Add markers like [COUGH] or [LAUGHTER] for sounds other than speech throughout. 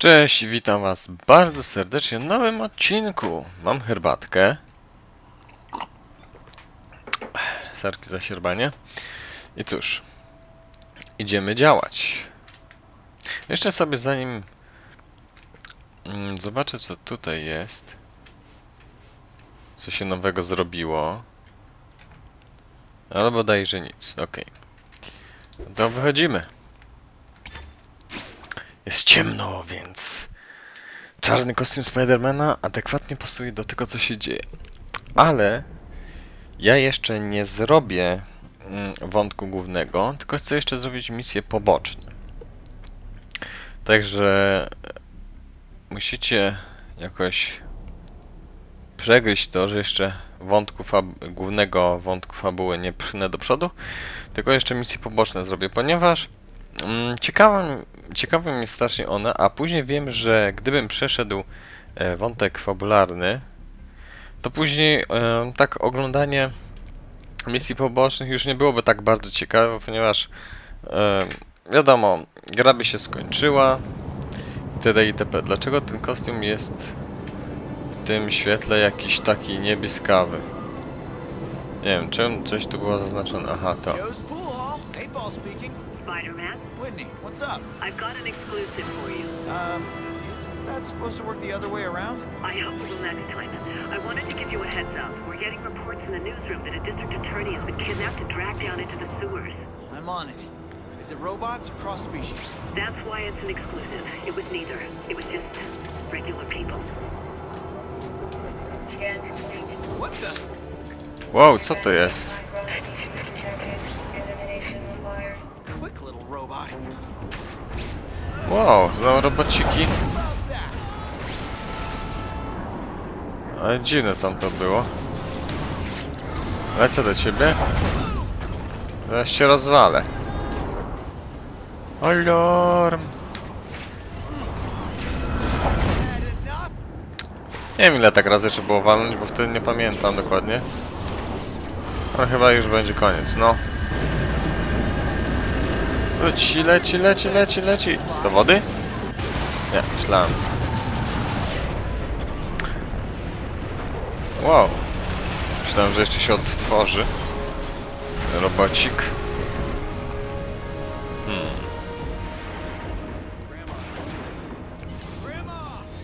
Cześć, witam was bardzo serdecznie w nowym odcinku. Mam herbatkę. Sarki za sierbanie. I cóż, idziemy działać. Jeszcze sobie zanim mm, zobaczę co tutaj jest, co się nowego zrobiło. Albo bodajże nic, okej. To wychodzimy. Jest ciemno, więc czarny kostium Spidermana adekwatnie pasuje do tego, co się dzieje. Ale ja jeszcze nie zrobię mm, wątku głównego, tylko chcę jeszcze zrobić misje poboczne. Także musicie jakoś przegryźć to, że jeszcze wątku głównego wątku fabuły nie pchnę do przodu, tylko jeszcze misje poboczne zrobię, ponieważ Mm, Ciekawym, ciekawym jest strasznie one, a później wiem, że gdybym przeszedł e, wątek fabularny, to później e, tak oglądanie misji pobocznych już nie byłoby tak bardzo ciekawe, ponieważ e, wiadomo, gra by się skończyła itd. itp. Dlaczego ten kostium jest w tym świetle jakiś taki niebieskawy? Nie wiem, czym coś tu było zaznaczone. Aha, to. Joe's Pool Hall. Eight Ball speaking. Spider-Man, Whitney, what's up? I've got an exclusive for you. Um, isn't that supposed to work the other way around? I hope it will next time. I wanted to give you a heads up. We're getting reports in the newsroom that a district attorney has been kidnapped and dragged down into the sewers. I'm on it. Is it robots or cross species? That's why it's an exclusive. It was neither. It was just regular people. What the? Wow, co to jest? Wow, znowu robociki. Ale dziwne tam to było. Lecę do ciebie. Zaraz się rozwalę. Alarm! Nie wiem ile tak razy trzeba było walnąć, bo wtedy nie pamiętam dokładnie. Ale chyba już będzie koniec, no. Leci, leci, leci, leci, leci. Do wody? Nie, myślałem. Wow. Myślałem, że jeszcze się odtworzy. Robocik. Hmm.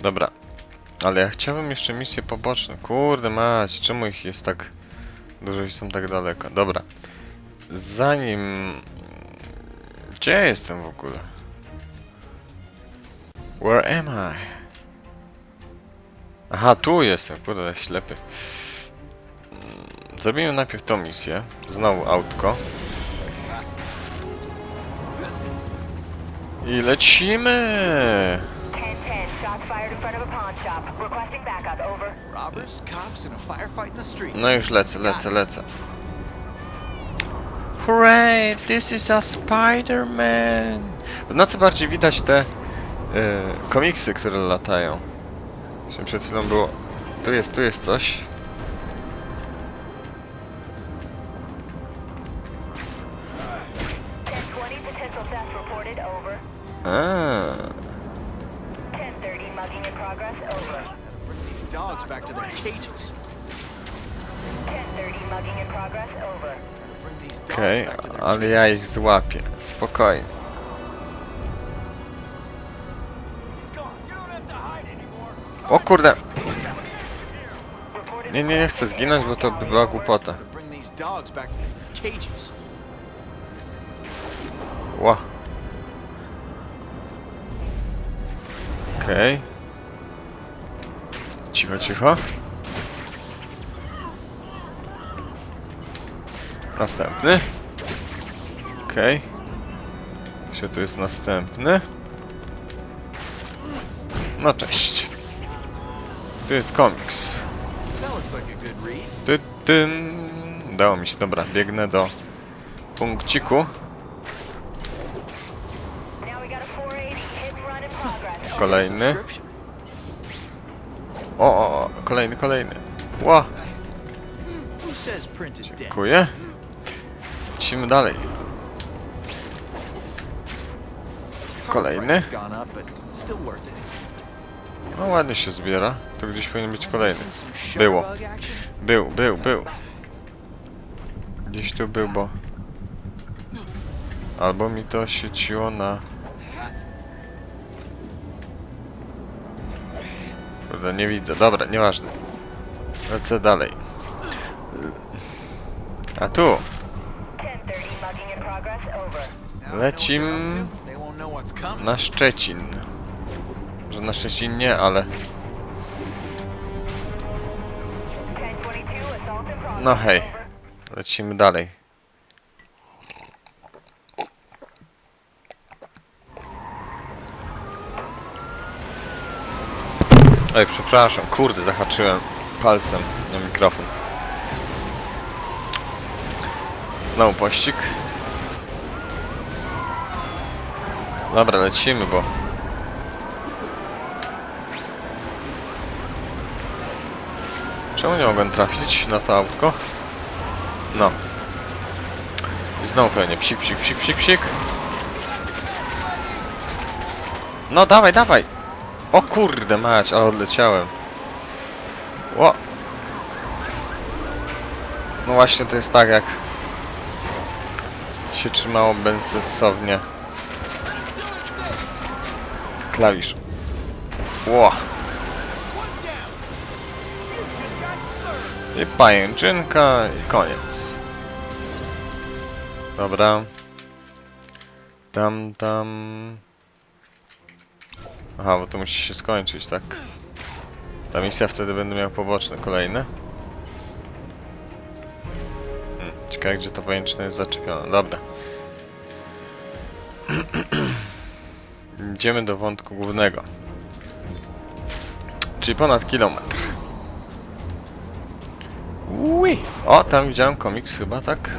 Dobra. Ale ja chciałbym jeszcze misje poboczne. Kurde mać, czemu ich jest tak dużo i są tak daleko? Dobra. Zanim... Gdzie ja jestem w ogóle? Where am I? Aha, tu jestem, kurde, ślepy. Mm, Zrobimy najpierw tą misję. Znowu autko. I lecimy! 10-10, shots fired in front of a pawn shop. Requesting backup, over. Robbers, cops, and a firefight in the streets. No już lecę, lecę, lecę. Hooray! This is a Spider-Man! W nocy bardziej widać te y, komiksy, które latają. Właśnie przed chwilą było... Tu jest, tu jest coś. Ten twenty, potential theft reported, over. A, 10-30, mugging in progress, over. Bring these dogs back to their cages. 10-30, mugging in progress, over. Okej, their ale ja ich złapię. Spokojnie. O kurde! Nie, nie, nie chcę zginąć, bo to by była głupota. Ła. Okej. Cicho, cicho. Następny. Okej. Gdzie tu jest następny? No cześć. Tu jest komiks. Ty, tyn. Udało mi się, dobra, biegnę do punkciku. Now we got a 480, hit run in progress. Kolejny. O, o, o, kolejny, kolejny. Ła, dziękuję. Lecimy dalej. Kolejny. No ładnie się zbiera. To gdzieś powinien być kolejny. Było. Był, był, był. Gdzieś tu był, bo... Albo mi to świeciło na... Kurde, nie widzę. Dobra, nieważne. Lecę dalej. A tu! Coming. na Szczecin. Że na Szczecin nie, ale... 1022 assault in progress. No hej. Lecimy dalej. Oj, przepraszam, kurde, zahaczyłem palcem na mikrofon. Znowu pościg. Dobra, lecimy, bo... Czemu nie mogłem trafić na to autko? No. I znowu pewnie psik, psik, psik, psik, psik. No dawaj, dawaj! O kurde mać, ale odleciałem. Ło! No właśnie to jest tak jak się trzymało bezsensownie klawisz. Ło! I pajęczynka i koniec. Dobra. Tam, tam. Aha, bo to musi się skończyć, tak? Ta misja wtedy będę miał poboczne kolejne. Hmm, ciekawe gdzie to pajęczne jest zaczepione. Dobra. Idziemy do wątku głównego. Czyli ponad kilometr. Ui. O, tam widziałem komiks chyba, tak?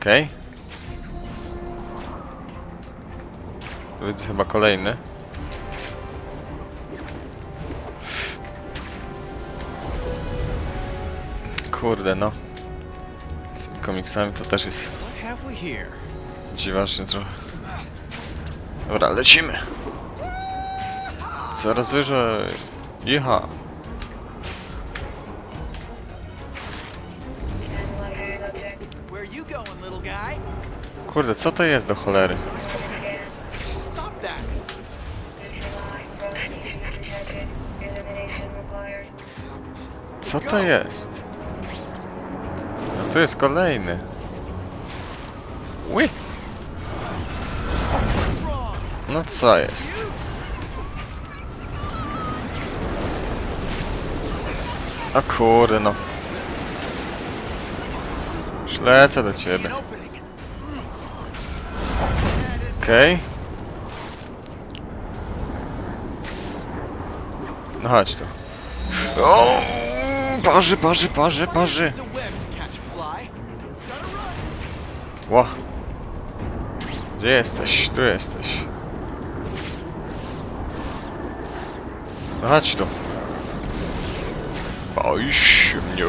Okej. Tu Widzę chyba kolejny. Kurde, no. Z tymi komiksami to też jest dziwacznie trochę. Dobra, lecimy. Coraz wyżej. Guy? Kurde, co to jest do cholery? Co to jest? No tu jest kolejny. Ui. No co jest? O kurde no. Ślecę do ciebie. Okej. No chodź tu. O, parzy, parzy, parzy, parzy. It's a Gdzie jesteś? Tu jesteś. No chodź tu. Boisz się mnie?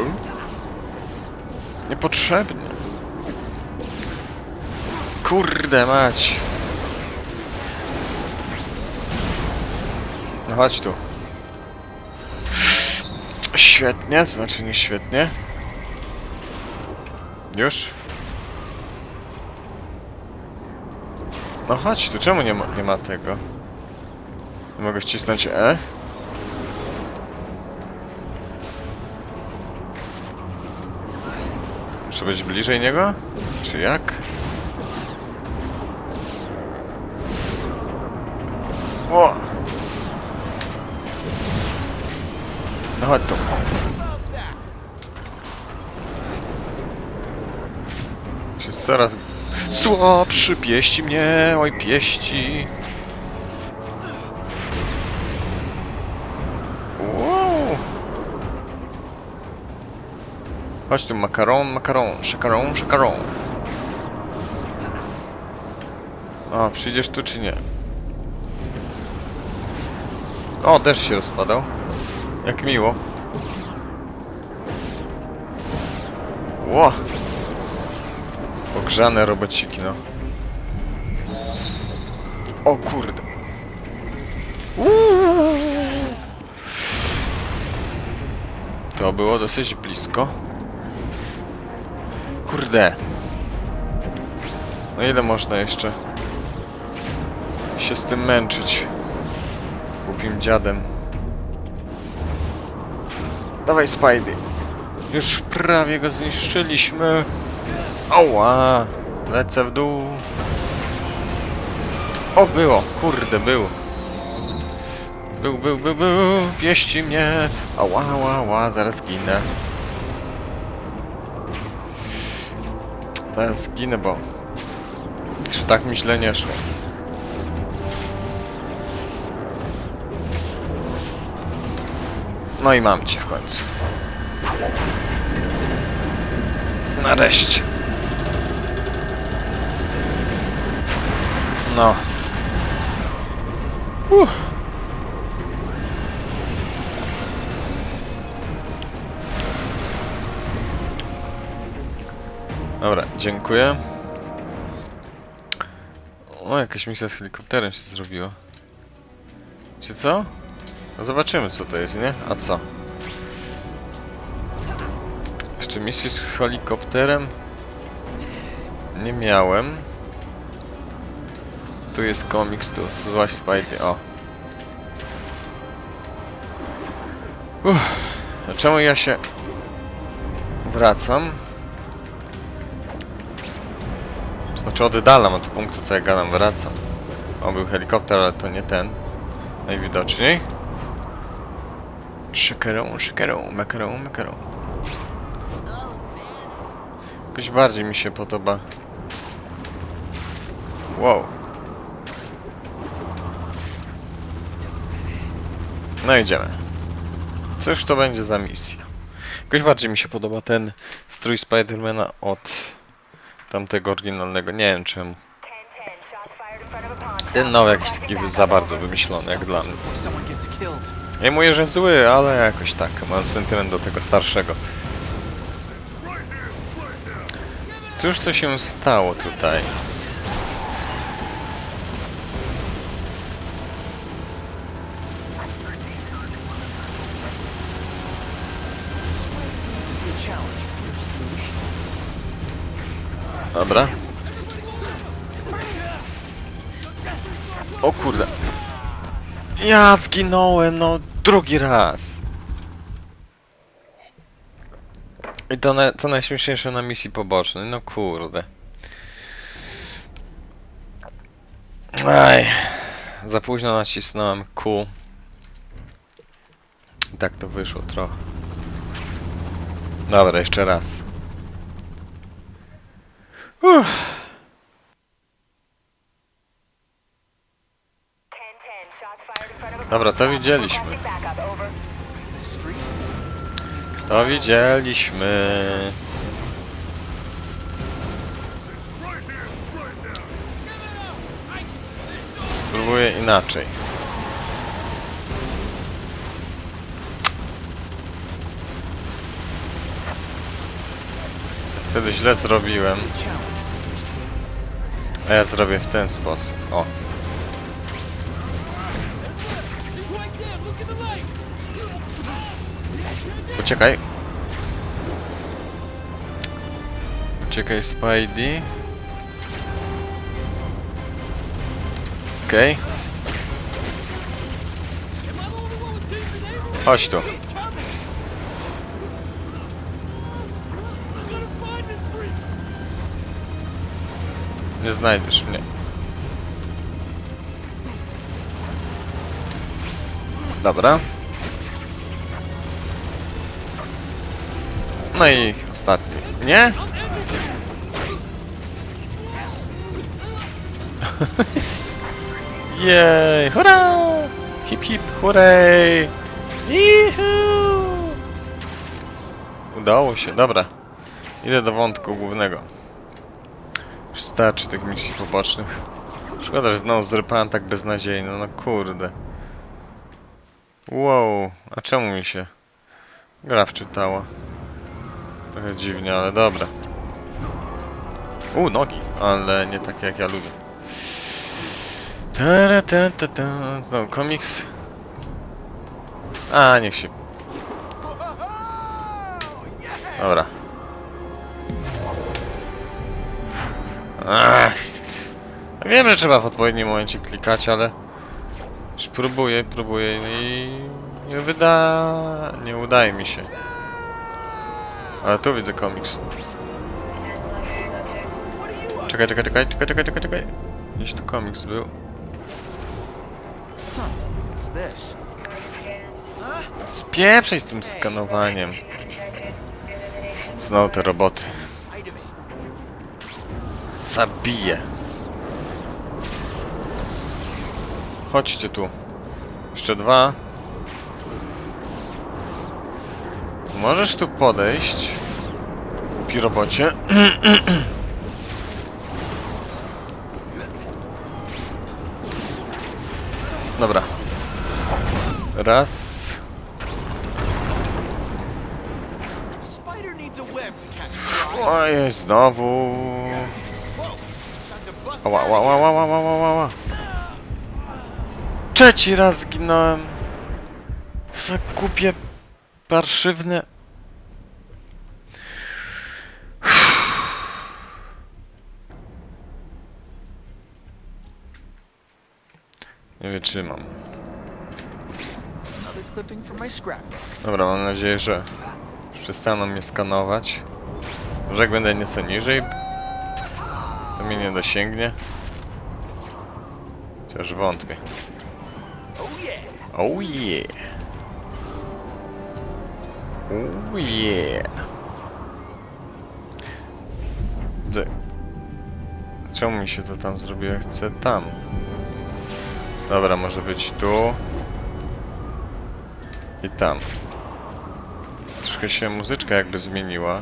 Niepotrzebnie. Kurde mać. No chodź tu. Świetnie, to znaczy nie świetnie. Już? No chodź tu, czemu nie ma, nie ma tego? Mogę wcisnąć E? Muszę być bliżej niego? Czy jak? Słabszy, pieści mnie, oj pieści. Wow. Chodź tu, makaron, makaron, szakaron, szakaron. A, przyjdziesz tu czy nie? O, deszcz się rozpadał. Jak miło. Ło! Pogrzane robociki, no. O kurde. Uuu. To było dosyć blisko. Kurde. No ile można jeszcze się z tym męczyć? Głupim dziadem. Dawaj Spidey. Już prawie go zniszczyliśmy. Ała. Lecę w dół. O, było. Kurde, był. Był, był, był, był. Wieści mnie. Ała, ała, ała. Zaraz ginę. Zaraz zginę, bo... Jeszcze tak mi źle nie szło. No i mam cię w końcu. Nareszcie. No. Uff. Dobra, dziękuję. O, jakaś misja z helikopterem się zrobiła. Czy co? No zobaczymy co to jest, nie? A co? Jeszcze misji z helikopterem nie miałem. Tu jest komiks, tu złaś Spidey, o. Uff. A czemu ja się wracam? Znaczy oddalam od punktu, co ja gadam, wracam. O, był helikopter, ale to nie ten. Najwidoczniej. Szykerą, szykerą, mekerą, mekerą. Jakoś bardziej mi się podoba. Wow. No idziemy. Cóż to będzie za misja? Jakoś bardziej mi się podoba ten strój Spidermana od tamtego oryginalnego. Nie wiem czemu. 10-10, shots fired in front of a pawn shop. Ten nowy jakiś taki za bardzo wymyślony jak dla mnie. Nie mówię, że zły, ale jakoś tak. Mam sentyment do tego starszego. Cóż to się stało tutaj? Dobra. O kurde. Ja zginąłem, no drugi raz. I to, na, to najśmieszniejsze na misji pobocznej, no kurde. Aj, za późno nacisnąłem Q. I tak to wyszło trochę. Dobra, jeszcze raz. Uff. 10-10, shots fired in front of a Dobra, to widzieliśmy. To widzieliśmy. Spróbuję inaczej. Wtedy źle zrobiłem. A ja zrobię w ten sposób. O. Uciekaj. Uciekaj, Spidey. Okej. Chodź tu. Nie znajdziesz mnie. Dobra. No i ostatni. Nie? [LAUGHS] Jej, hurra! Hip hip, hurray! Udało się, dobra. Idę do wątku głównego. Już starczy tych misji pobocznych. Szkoda, że znowu zrypałem tak beznadziejnie, no kurde. Wow, a czemu mi się gra wczytała? Trochę dziwnie, ale dobra. U, nogi, ale nie takie jak ja lubię. Tara, ta, ta, ta. Znowu komiks. A, niech się. Dobra. Ach. Wiem, że trzeba w odpowiednim momencie klikać, ale już próbuję, próbuję i nie wyda... nie udaje mi się. Ale tu widzę komiks. Czekaj, czekaj, czekaj, czekaj, czekaj, czekaj, czekaj. Gdzieś tu komiks był. Spieprzej z tym skanowaniem. Znowu te roboty. Zabiję. Chodźcie tu. Jeszcze dwa. Możesz tu podejść. Pi robocie. [CLEARS THROAT] Dobra. Raz. A spider Ała, ała, ała, ała, ała, ała. Trzeci raz zginąłem. Za głupie, parszywne. Nie wytrzymam. Dobra, mam nadzieję, że przestaną mnie skanować. Może jak będę nieco niżej, mnie nie dosięgnie. Chociaż wątpię. Oh yeah! Oh yeah. Oh. D- Czemu mi się to tam zrobiło? Chcę tam. Dobra, może być tu. I tam. Troszkę się muzyczka jakby zmieniła.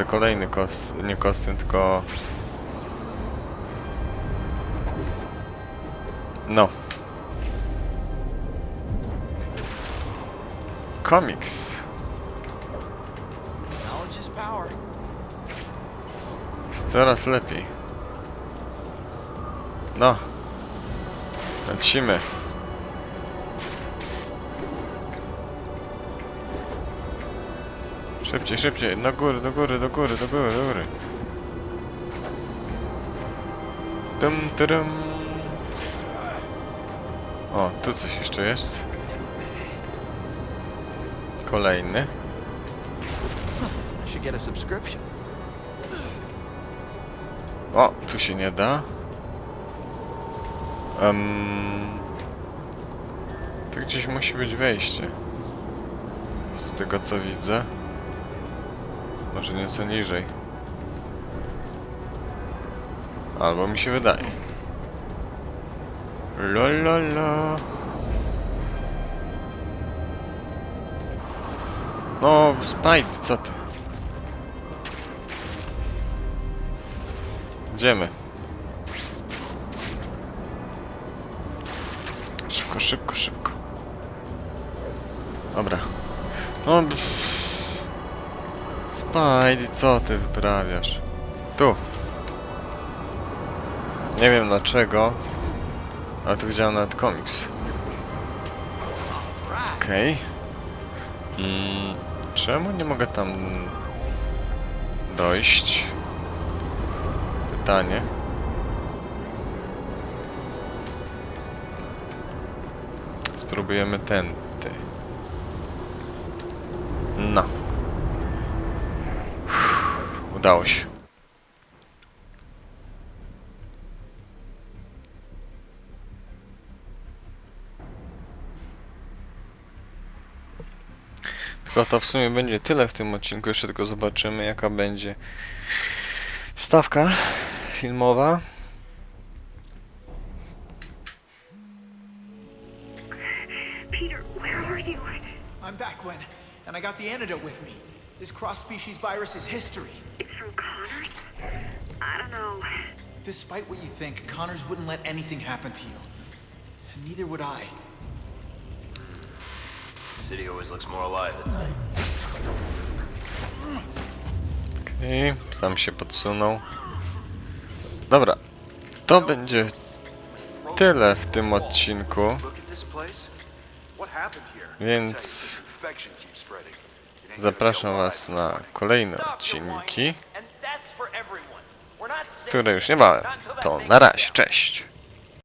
Widzę kolejny kost... nie kostium, tylko... No. Power. Jest coraz lepiej. No. Lecimy. Szybciej, szybciej. Do góry, do góry, do góry, do góry, do góry. Tum, tudum. O, tu coś jeszcze jest. Kolejny. O, tu się nie da. Um, tu gdzieś musi być wejście. Z tego co widzę. Może nieco niżej. Albo mi się wydaje. Lololo. No, Spidey, co ty? Idziemy. Szybko, szybko, szybko. Dobra. No... pff. Spidey, co ty wyprawiasz? Tu. Nie wiem dlaczego, ale tu widziałem nawet komiks. Okej. I czemu nie mogę tam dojść? Pytanie. Spróbujemy tędy. No. Uff, Udało się. Tylko to w sumie będzie tyle w tym odcinku. Jeszcze tylko zobaczymy, jaka będzie stawka filmowa. Peter, where are you? I'm back, Gwen, and I got the antidote with me. This cross-species virus is history. It's from Connor. I don't know. Despite what you think, Connors wouldn't let anything happen to you. And neither would I. The city always looks more alive at night. Okej, okay, sam się podsunął. Dobra, to będzie tyle w tym odcinku. Więc Zapraszam Was na kolejne odcinki, które już nie niebawem. To na razie, cześć!